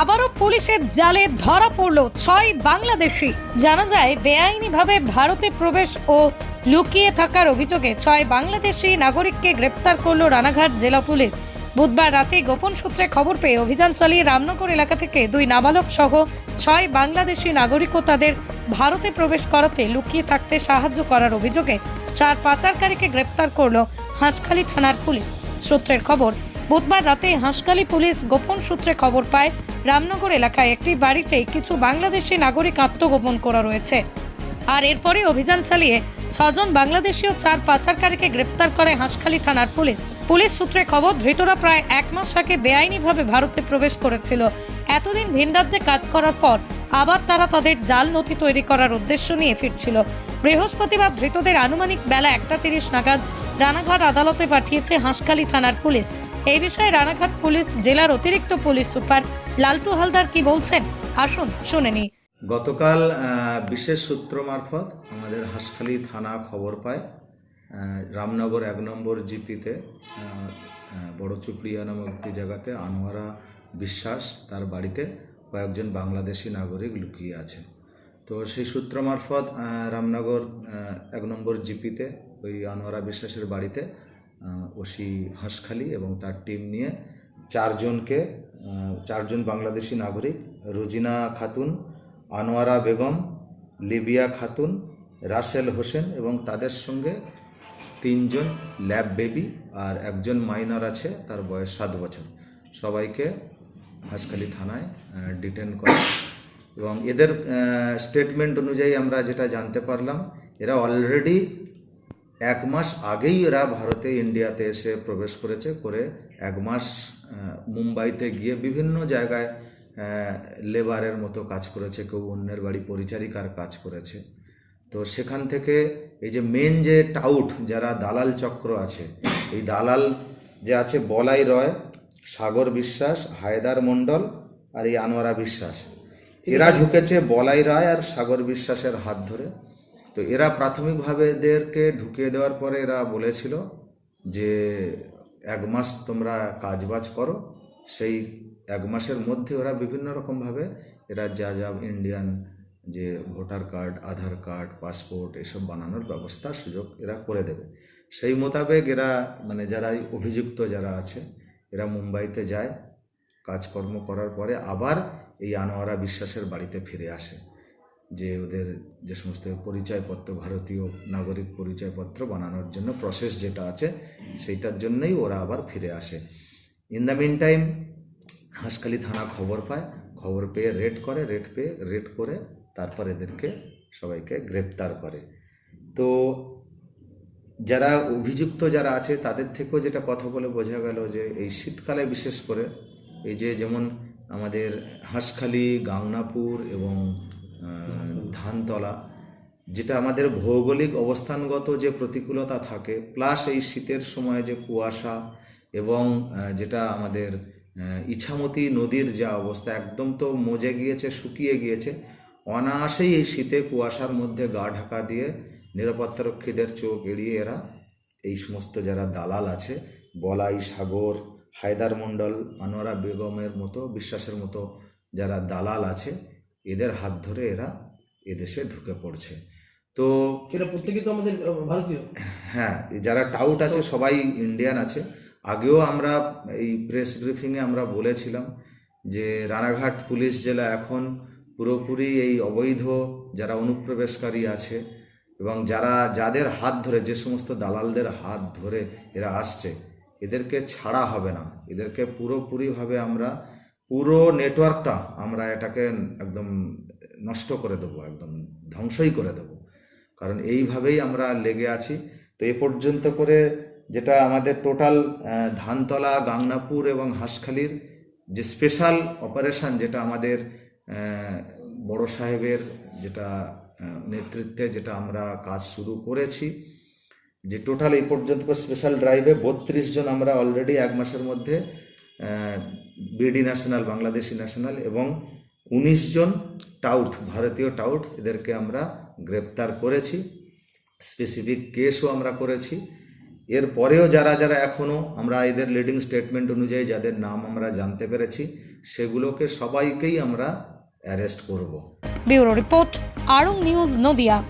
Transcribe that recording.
আবারও পুলিশের জালে ধরা পড়ল ছয় বাংলাদেশি। জানা যায়, বেআইনিভাবে ভারতে প্রবেশ ও লুকিয়ে থাকার অভিযোগে ছয় বাংলাদেশি নাগরিককে গ্রেপ্তার করল রানাঘাট জেলা পুলিশ। বুধবার রাতে গোপন সূত্রে খবর পেয়ে অভিযান চালিয়ে রামনগর এলাকা থেকে দুই নাবালক সহ ছয় বাংলাদেশি নাগরিকও তাদের ভারতে প্রবেশ করাতে লুকিয়ে থাকতে সাহায্য করার অভিযোগে চার পাচারকারীকে গ্রেপ্তার করল হাঁসখালী থানার পুলিশ। সূত্রের খবর বুধবার রাতে হাঁসখালী পুলিশ গোপন সূত্রে খবর পায়, রামনগর এলাকায় একটি বাড়িতে কিছু বাংলাদেশি নাগরিক আত্মগোপন করা রয়েছে। আর এরপরে অভিযান চালিয়ে ছজন বাংলাদেশি ও চার পাচারকারীকে গ্রেপ্তার করে হাঁসখালী থানার পুলিশ। পুলিশ সূত্রে খবর, ধৃতরা প্রায় এক মাস আগে বেআইনিভাবে ভারতে প্রবেশ করেছিল। এতদিন ভিন রাজ্যে কাজ করার পর আবার তারা তাদের জাল নথি তৈরি করার উদ্দেশ্য নিয়ে ফিরছিল। বৃহস্পতিবার ধৃতদের আনুমানিক বেলা একটা তিরিশ নাগাদ রানাঘাট আদালতে পাঠিয়েছে হাঁসখালী থানার পুলিশ। এই বিষয়ে রানাঘাট পুলিশ, জেলার অতিরিক্ত পুলিশ সুপার লালটু হালদার কি বলছেন? আসুন, শুনে নিই। গতকাল বিশেষ সূত্র মারফত আমাদের হাসখালি থানা খবর পায় রামনগর এক নম্বর জিপিতে বড় চুপড়িয়া নামক একটি জায়গাতে আনোয়ারা বিশ্বাস তার বাড়িতে কয়েকজন বাংলাদেশি নাগরিক লুকিয়ে আছে তো সেই সূত্র মারফত রামনগর এক নম্বর জিপিতে ওই আনোয়ারা বিশ্বাসের বাড়িতে ওসি হাঁসখালি এবং তার টিম নিয়ে চারজনকে চারজন বাংলাদেশি নাগরিক, রুজিনা খাতুন, আনোয়ারা বেগম, লিবিয়া খাতুন, রাসেল হোসেন এবং তাদের সঙ্গে তিনজন ল্যাব বেবি আর একজন মাইনর আছে, তার বয়স সাত বছর। সবাইকে হাঁসখালি থানায় ডিটেন করে। এবং এদের স্টেটমেন্ট অনুযায়ী আমরা যেটা জানতে পারলাম, এরা অলরেডি এক মাস আগেই এরা ভারতে ইন্ডিয়াতে এসে প্রবেশ করেছে করে এক মাস মুম্বাইতে গিয়ে বিভিন্ন জায়গায় লেবারের মতো কাজ করেছে কেউ অন্যের বাড়ি পরিচারিকার কাজ করেছে। তো সেখান থেকে এই যে মেন যে টাউট যারা দালাল চক্র আছে এই দালাল যে আছে বলাই রয় সাগর বিশ্বাস হায়দার মণ্ডল আর এই আনোয়ারা বিশ্বাস। এরা ঢুকেছে বলাই রায় আর সাগর বিশ্বাসের হাত ধরে। তো এরা প্রাথমিকভাবে এদেরকে ঢুকিয়ে দেওয়ার পরে এরা বলেছিল যে এক মাস তোমরা কাজবাজ করো। সেই এক মাসের মধ্যে ওরা বিভিন্ন রকমভাবে এরা যা যা ইন্ডিয়ান যে voter card, Aadhaar card, passport এসব বানানোর ব্যবস্থা সুযোগ এরা করে দেবে। সেই মোতাবেক এরা মানে যারা অভিযুক্ত যারা আছে, এরা মুম্বাইতে যায়, কাজকর্ম করার পরে আবার এই আনোয়ারা বিশ্বাসের বাড়িতে ফিরে আসে। যে ওদের যে সমস্ত পরিচয়পত্র, ভারতীয় নাগরিক পরিচয়পত্র বানানোর জন্য প্রসেস যেটা আছে, সেইটার জন্যই ওরা আবার ফিরে আসে। In the mean time Hanskhali থানা খবর পায়, খবর পেয়ে রেড করে রেড পেয়ে রেড করে তারপর এদেরকে সবাইকে গ্রেপ্তার করে। তো যারা অভিযুক্ত যারা আছে, তাদের থেকেও যেটা কথা বলে বোঝা গেল যে এই শীতকালে বিশেষ করে এই যে যেমন আমাদের হাঁসখালি, গাংনাপুর এবং ধানতলা যেটা আমাদের ভৌগোলিক অবস্থানগত যে প্রতিকূলতা থাকে প্লাস এই শীতের সময় যে কুয়াশা এবং যেটা আমাদের ইছামতি নদীর যা অবস্থা একদম তো মজে গিয়েছে শুকিয়ে গিয়েছে অনায়াসেই এই শীতে কুয়াশার মধ্যে গা ঢাকা দিয়ে নিরাপত্তারক্ষীদের চোখ এড়িয়ে এরা এই সমস্ত যারা দালাল আছে বলাই সাগর হায়দার মণ্ডল আনোয়ারা বেগমের মতো বিশ্বাসের মতো যারা দালাল আছে এদের হাত ধরে এরা এদেশে ঢুকে পড়ছে। তো এরা প্রত্যেকে তো আমাদের ভারতীয়। হ্যাঁ যারা টাউট আছে সবাই ইন্ডিয়ান আছে। আগেও আমরা এই প্রেস ব্রিফিংয়ে আমরা বলেছিলাম যে রানাঘাট পুলিশ জেলা এখন পুরোপুরি এই অবৈধ যারা অনুপ্রবেশকারী আছে এবং যারা যাদের হাত ধরে যে সমস্ত দালালদের হাত ধরে এরা আসছে এদেরকে ছাড়া হবে না। এদেরকে পুরোপুরিভাবে আমরা পুরো নেটওয়ার্কটা আমরা এটাকে একদম নষ্ট করে দেবো, একদম ধ্বংসই করে দেবো। কারণ এইভাবেই আমরা লেগে আছি। তো এ পর্যন্ত করে যেটা আমাদের টোটাল ধানতলা, গাংনাপুর এবং হাঁসখালির যে স্পেশাল অপারেশন যেটা আমাদের বড় সাহেবের যেটা নেতৃত্বে যেটা আমরা কাজ শুরু করেছি, যে টোটাল এই পর্যন্ত স্পেশাল ড্রাইভে বত্রিশ জন আমরা অলরেডি এক মাসের মধ্যে বিডি ন্যাশনাল বাংলাদেশি ন্যাশনাল এবং উনিশ জন টাউট ভারতীয় টাউট এদেরকে আমরা গ্রেপ্তার করেছি। স্পেসিফিক কেসও আমরা করেছি। এর পরেও যারা যারা এখনও আমরা এদের লিডিং স্টেটমেন্ট অনুযায়ী যাদের নাম আমরা জানতে পেরেছি, সেগুলোকে সবাইকেই আমরা অ্যারেস্ট করব। Bureau report, Arong news Nadia.